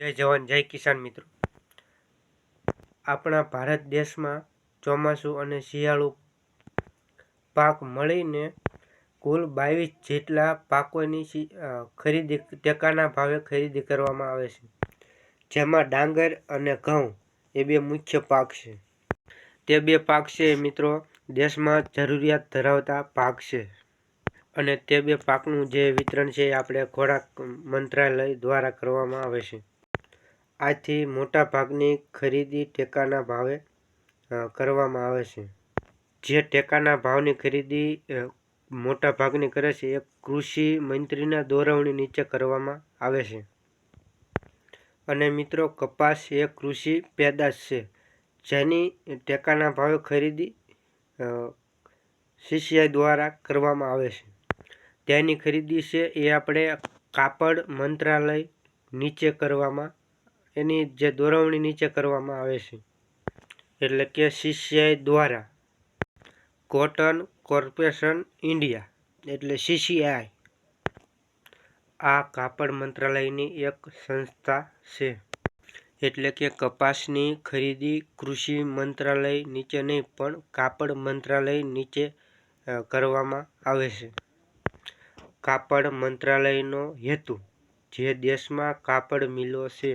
જય જવાન, જય કિસાન મિત્રો. આપણા ભારત દેશમાં ચોમાસું અને શિયાળુ પાક મળીને કુલ બાવીસ જેટલા પાકોની ખરીદી, ટેકાના ભાવે ખરીદી કરવામાં આવે છે. જેમાં ડાંગર અને ઘઉં એ બે મુખ્ય પાક છે. તે બે પાક છે મિત્રો, દેશમાં જરૂરિયાત ધરાવતા પાક છે. અને તે બે પાકનું જે વિતરણ છે એ આપણે ખોરાક મંત્રાલય દ્વારા કરવામાં આવે છે. આથી મોટા ભાગની ખરીદી ટેકાના ભાવે કરવામાં આવે છે. જે ટેકાના ભાવની ખરીદી મોટા ભાગની કરે છે એ કૃષિ મંત્રીના દોરવણી નીચે કરવામાં આવે છે. અને મિત્રો, કપાસ એ કૃષિ પેદાશ છે. જેની ટેકાના ભાવે ખરીદી સીસીઆઈ દ્વારા કરવામાં આવે છે. તેની ખરીદી છે એ આપણે કાપડ મંત્રાલય નીચે કરવામાં એની જે દોરવણી નીચે કરવામાં આવે છે. એટલે કે સીસીઆઈ દ્વારા કોટન કોર્પોરેશન ઇન્ડિયા એટલે સીસીઆઈ આ કાપડ મંત્રાલયની એક સંસ્થા છે. એટલે કે કપાસની ખરીદી કૃષિ મંત્રાલય નીચે નહીં, પણ કાપડ મંત્રાલય નીચે કરવામાં આવે છે. કાપડ મંત્રાલયનો હેતુ જે દેશમાં કાપડ મિલો છે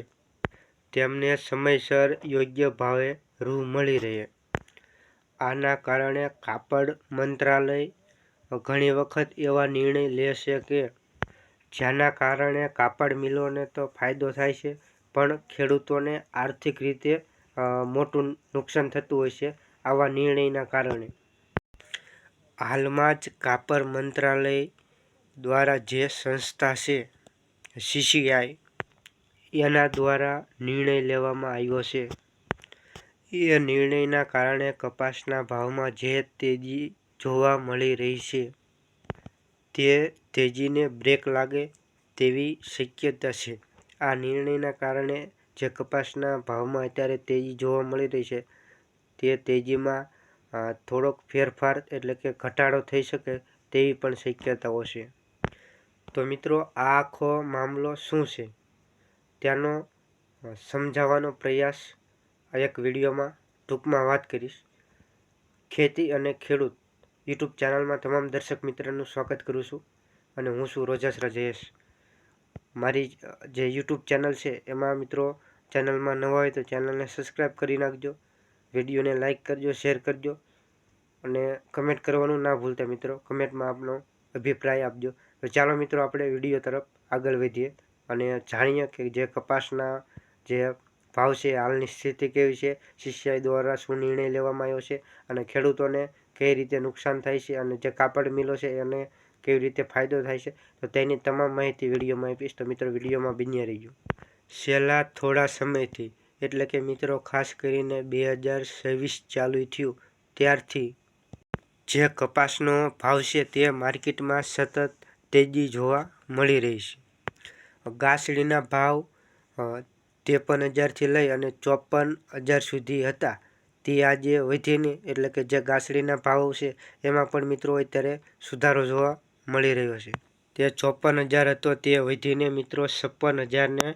તેમને સમયસર યોગ્ય ભાવે રૂ મળી રહે. આના કારણે કાપડ મંત્રાલય ઘણી વખત એવા નિર્ણય લે છે કે જેના કારણે કાપડ મિલોને તો ફાયદો થાય છે, પણ ખેડૂતોને આર્થિક રીતે મોટું નુકસાન થતું હોય છે આવા નિર્ણયના કારણે. હાલમાં જ કાપડ મંત્રાલય દ્વારા જે સંસ્થા છે સીસીઆઈ એના દ્વારા નિર્ણય લેવામાં આવ્યો છે. એ નિર્ણયના કારણે કપાસના ભાવમાં જે તેજી જોવા મળી રહી છે, તે તેજીને બ્રેક લાગે તેવી શક્યતા છે. આ નિર્ણયના કારણે જે કપાસના ભાવમાં અત્યારે તેજી જોવા મળી રહી છે, તે તેજીમાં થોડોક ફેરફાર એટલે કે ઘટાડો થઈ શકે તેવી પણ શક્યતાઓ છે. તો મિત્રો, આ આખો મામલો શું છે? અ, સમજાવવાનો પ્રયાસ આ એક વિડીયોમાં ટૂંકમાં વાત કરીશ. ખેતી અને ખેડૂત યુટ્યુબ ચેનલમાં તમામ દર્શક મિત્રોનું સ્વાગત કરું છું અને હું છું રોજસ રજયેશ મારી જે યુટ્યુબ ચેનલ છે એમાં મિત્રો ચેનલમાં નવા હોય તો ચેનલને સબસ્ક્રાઈબ કરી નાખજો વિડીયોને લાઇક કરજો શેર કરજો અને કમેન્ટ કરવાનું ના ભૂલતા મિત્રો. કમેન્ટમાં આપનો અભિપ્રાય આપજો. તો ચાલો મિત્રો આપણે વીડિયો તરફ આગળ વધીએ. અને જાણીએ કે જે કપાસના જે ભાવ છે, હાલની સ્થિતિ કેવી છે, સીસીઆઈ દ્વારા શું નિર્ણય લેવામાં આવ્યો છે અને ખેડૂતોને કઈ રીતે નુકસાન થાય છે અને જે કાપડ મિલો છે એને કેવી રીતે ફાયદો થાય છે, તો તેની તમામ માહિતી વિડીયોમાં આપીશ. તો મિત્રો, વિડીયોમાં બન્યા રહીજો. છેલ્લા થોડા સમયથી, એટલે કે મિત્રો, ખાસ કરીને બે હજાર છવ્વીસ ચાલુ થયું, ત્યારથી જે કપાસનો ભાવ છે તે માર્કેટમાં સતત તેજી જોવા મળી રહી છે. ગાસડીના ભાવ ત્રેપન હજારથી લઈ અને ચોપન હજાર સુધી હતા. તે આજે વધીને એટલે કે જે ગાસડીના ભાવ છે એમાં પણ મિત્રો અત્યારે સુધારો જોવા મળી રહ્યો છે. તે ચોપન હજાર હતો, તે વધીને મિત્રો છપ્પન હજારને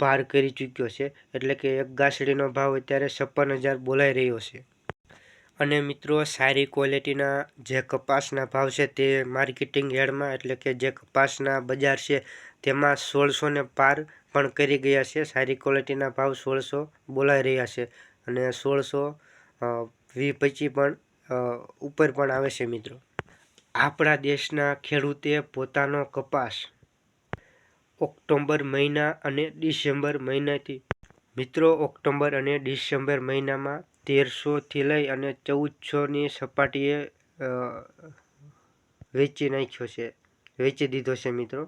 પાર કરી ચૂક્યો છે. એટલે કે એક ગાસડીનો ભાવ અત્યારે છપ્પન હજાર બોલાઈ રહ્યો છે. અને મિત્રો સારી ક્વોલિટીના જે કપાસના ભાવ છે તે માર્કેટિંગ યાર્ડમાં એટલે કે જે કપાસના બજાર છે તેમાં સોળસો ને પાર પણ કરી ગયા છે. સારી ક્વોલિટીના ભાવ સોળસો બોલાઈ રહ્યા છે અને સોળસો વી પચી પણ ઉપર પણ આવે છે મિત્રો. આપણા દેશના ખેડૂતે પોતાનો કપાસ ઓક્ટોબર મહિના અને ડિસેમ્બર મહિનાથી મિત્રો ઓક્ટોબર અને ડિસેમ્બર મહિનામાં તેરસોથી લઈ અને ચૌદસોની સપાટીએ વેચી નાખ્યો છે, વેચી દીધો છે મિત્રો.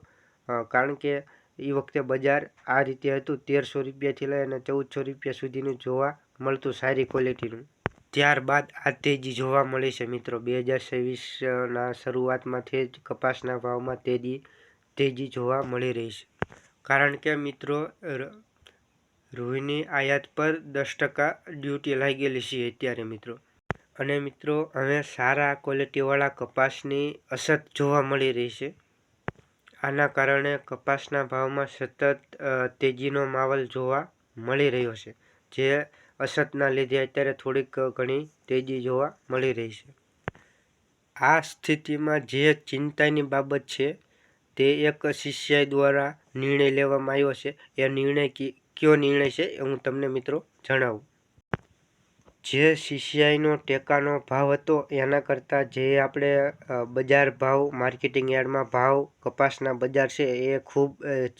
કારણ કે એ વખતે બજાર આ રીતે હતું. તેરસો રૂપિયાથી લઈ અને ચૌદસો રૂપિયા સુધીનું જોવા મળતું સારી ક્વોલિટીનું. ત્યારબાદ આ તેજી જોવા મળી છે મિત્રો. બે હજાર છવ્વીસના શરૂઆતમાંથી જ કપાસના ભાવમાં તેજી તેજી જોવા મળી રહી છે. કારણ કે મિત્રો, ર- રૂઈની આયાત પર દસ ટકા ડ્યુટી લાગેલી છે અત્યારે મિત્રો. અને મિત્રો, હવે સારા ક્વોલિટીવાળા કપાસની અછત જોવા મળી રહી છે. આના કારણે કપાસના ભાવમાં સતત તેજીનો માહોલ જોવા મળી રહ્યો છે, જે અછતના લીધે અત્યારે થોડીક ઘણી તેજી જોવા મળી રહી છે. આ સ્થિતિમાં જે ચિંતાની બાબત છે, તે એક સીસીઆઈ દ્વારા નિર્ણય લેવામાં આવ્યો છે. એ નિર્ણય કયો નિર્ણય છે એ હું તમને મિત્રો જણાવું. જે સીસીઆઈનો ટેકાનો ભાવ હતો, એના કરતાં જે આપણે બજાર ભાવ, માર્કેટિંગ યાર્ડમાં ભાવ, કપાસના બજાર છે, એ ખૂબ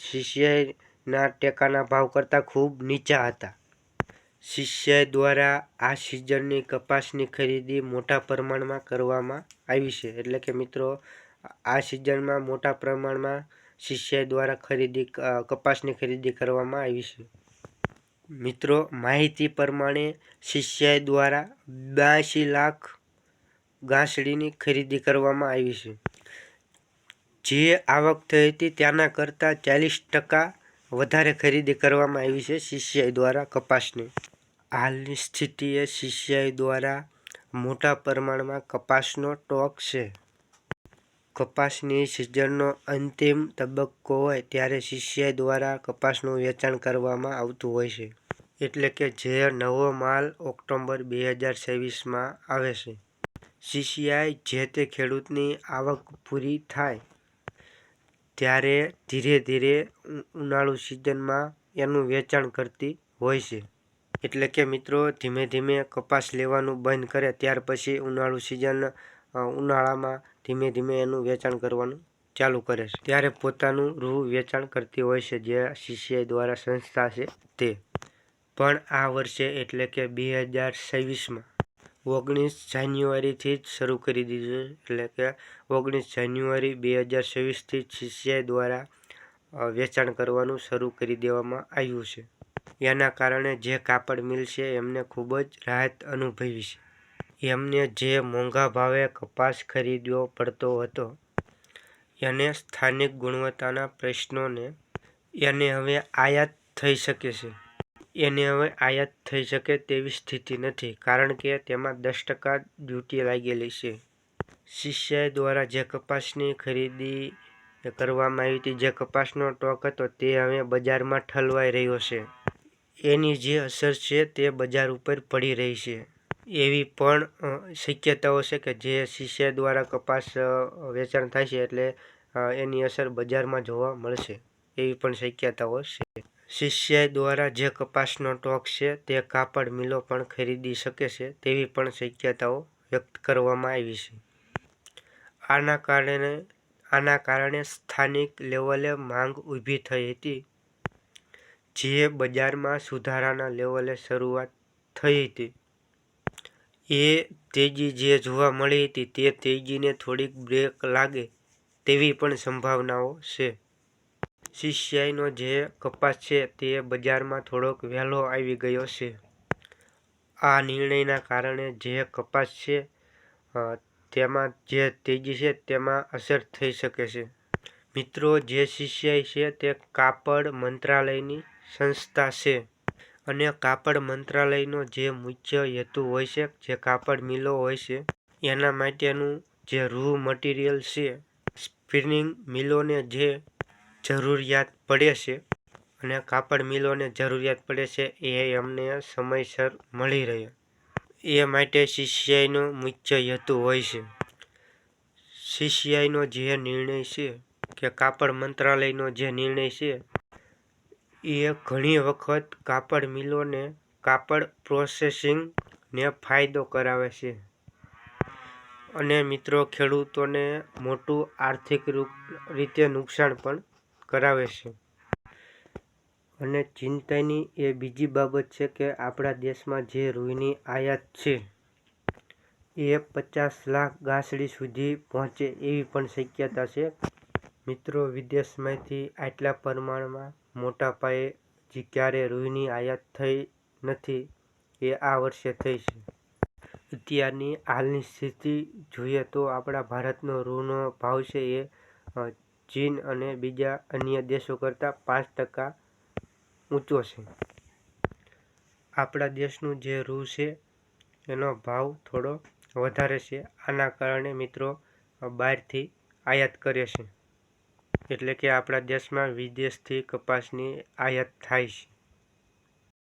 સીસીઆઈના ટેકાના ભાવ કરતાં ખૂબ નીચા હતા. સીસીઆઈ દ્વારા આ સિઝનની કપાસની ખરીદી મોટા પ્રમાણમાં કરવામાં આવી છે. એટલે કે મિત્રો, આ સિઝનમાં મોટા પ્રમાણમાં સીસીઆઈ દ્વારા ખરીદી કપાસની ખરીદી કરવામાં આવી છે. મિત્રો, માહિતી પ્રમાણે સીસીઆઈ દ્વારા બ્યાસી લાખ ગાંસડીની ખરીદી કરવામાં આવી છે. જે આવક થઈ હતી ત્યાંના કરતાં ચાલીસ ટકા વધારે ખરીદી કરવામાં આવી છે સીસીઆઈ દ્વારા કપાસની. હાલની સ્થિતિએ સીસીઆઈ દ્વારા મોટા પ્રમાણમાં કપાસનો ટોક છે. કપાસની સિઝનનો અંતિમ તબક્કો હોય ત્યારે સીસીઆઈ દ્વારા કપાસનું વેચાણ કરવામાં આવતું હોય છે. એટલે કે જે નવો માલ ઓક્ટોબર બે હજાર છવ્વીસમાં આવે છે. સીસીઆઈ જે તે ખેડૂતની આવક પૂરી થાય ત્યારે ધીરે ધીરે ઉનાળુ સિઝનમાં એનું વેચાણ કરતી હોય છે. એટલે કે મિત્રો, ધીમે ધીમે કપાસ લેવાનું બંધ કરે ત્યાર પછી ઉનાળુ સિઝન ઉનાળામાં ધીમે ધીમે એનું વેચાણ કરવાનું ચાલુ કરે છે. ત્યારે પોતાનું રૂ વેચાણ કરતી હોય છે જે સીસીઆઈ દ્વારા સંસ્થા છે તે. પણ આ વર્ષે એટલે કે બે હજાર છવ્વીસમાં ઓગણીસ જાન્યુઆરીથી જ શરૂ કરી દીધું એટલે કે ઓગણીસ જાન્યુઆરી બે હજાર છવ્વીસથી સીસીઆઈ દ્વારા વેચાણ કરવાનું શરૂ કરી દેવામાં આવ્યું છે. એના કારણે જે કાપડ મિલ છે એમને ખૂબ જ રાહત અનુભવી છે. એમને જે મોંઘા ભાવે કપાસ ખરીદવો પડતો હતો, એને સ્થાનિક ગુણવત્તાના પ્રશ્નોને, એને હવે આયાત થઈ શકે છે. એને હવે આયાત થઈ શકે તેવી સ્થિતિ નથી, કારણ કે તેમાં દસ ટકા ડ્યુટી લાગેલી છે. સીસીઆઈ દ્વારા જે કપાસની ખરીદી કરવામાં આવી હતી, જે કપાસનો સ્ટોક હતો, તે હવે બજારમાં ઠલવાઈ રહ્યો છે. એની જે અસર છે તે બજાર ઉપર પડી રહી છે. એવી પણ શક્યતાઓ છે કે જે સીસીઆઈ દ્વારા કપાસ વેચાણ થાય છે એટલે એની અસર બજારમાં જોવા મળશે. એવી પણ શક્યતાઓ છે. સીસીઆઈ દ્વારા જે કપાસનો ટોક છે તે કાપડ, મિલો પણ ખરીદી શકે છે તેવી પણ શક્યતાઓ વ્યક્ત કરવામાં આવી છે. આના કારણે આના કારણે સ્થાનિક લેવલે માંગ ઊભી થઈ હતી. જે બજારમાં સુધારાના લેવલે શરૂઆત થઈ હતી. એ તેજી જે જોવા મળી હતી તે તેજીને થોડીક બ્રેક લાગે તેવી પણ સંભાવનાઓ છે. સીસીઆઈનો જે કપાસ છે તે બજારમાં થોડોક વહેલો આવી ગયો છે. આ નિર્ણયના કારણે જે કપાસ છે તેમાં જે તેજી છે તેમાં અસર થઈ શકે છે. મિત્રો, જે સીસીઆઈ છે તે કાપડ મંત્રાલયની સંસ્થા છે અને કાપડ મંત્રાલયનો જે મુખ્ય હેતુ હોય છે, જે કાપડ મિલો હોય છે, એના માટેનું જે રૂ મટીરિયલ છે, સ્પિનિંગ મિલોને જે જરૂરિયાત પડે છે અને કાપડ મિલોને જરૂરિયાત પડે છે એ અમને સમયસર મળી રહે. એ માટે સીસીઆઈનો મુખ્ય હેતુ હોય છે. સીસીઆઈનો જે નિર્ણય છે કે કાપડ મંત્રાલયનો જે નિર્ણય છે, એ ઘણી વખત કાપડ મિલોને કાપડ પ્રોસેસિંગને ફાયદો કરાવે છે. અને મિત્રો, ખેડૂતોને મોટું આર્થિક રીતે નુકસાન પણ કરાવે છે. અને ચિંતાની એ બીજી બાબત છે કે આપણા દેશમાં જે રૂઈની આયાત છે, એ પચાસ લાખ ગાંસડી સુધી પહોંચે એવી પણ શક્યતા છે. મિત્રો, વિદેશમાંથી આટલા પ્રમાણમાં મોટા પાયે જે ક્યારે રૂઈની આયાત થઈ નથી, એ આ વર્ષે થઈ છે. અત્યારની હાલની સ્થિતિ જોઈએ તો આપણા ભારતનો રૂનો ભાવ છે એ ચીન અને બીજા અન્ય દેશો કરતાં પાંચ ટકા ઊંચો છે. આપણા દેશનું જે રૂ છે, એનો ભાવ થોડો વધારે છે. આના કારણે મિત્રો બહારથી આયાત કરે છે. એટલે કે આપણા દેશમાં વિદેશથી કપાસની આયાત થાય છે.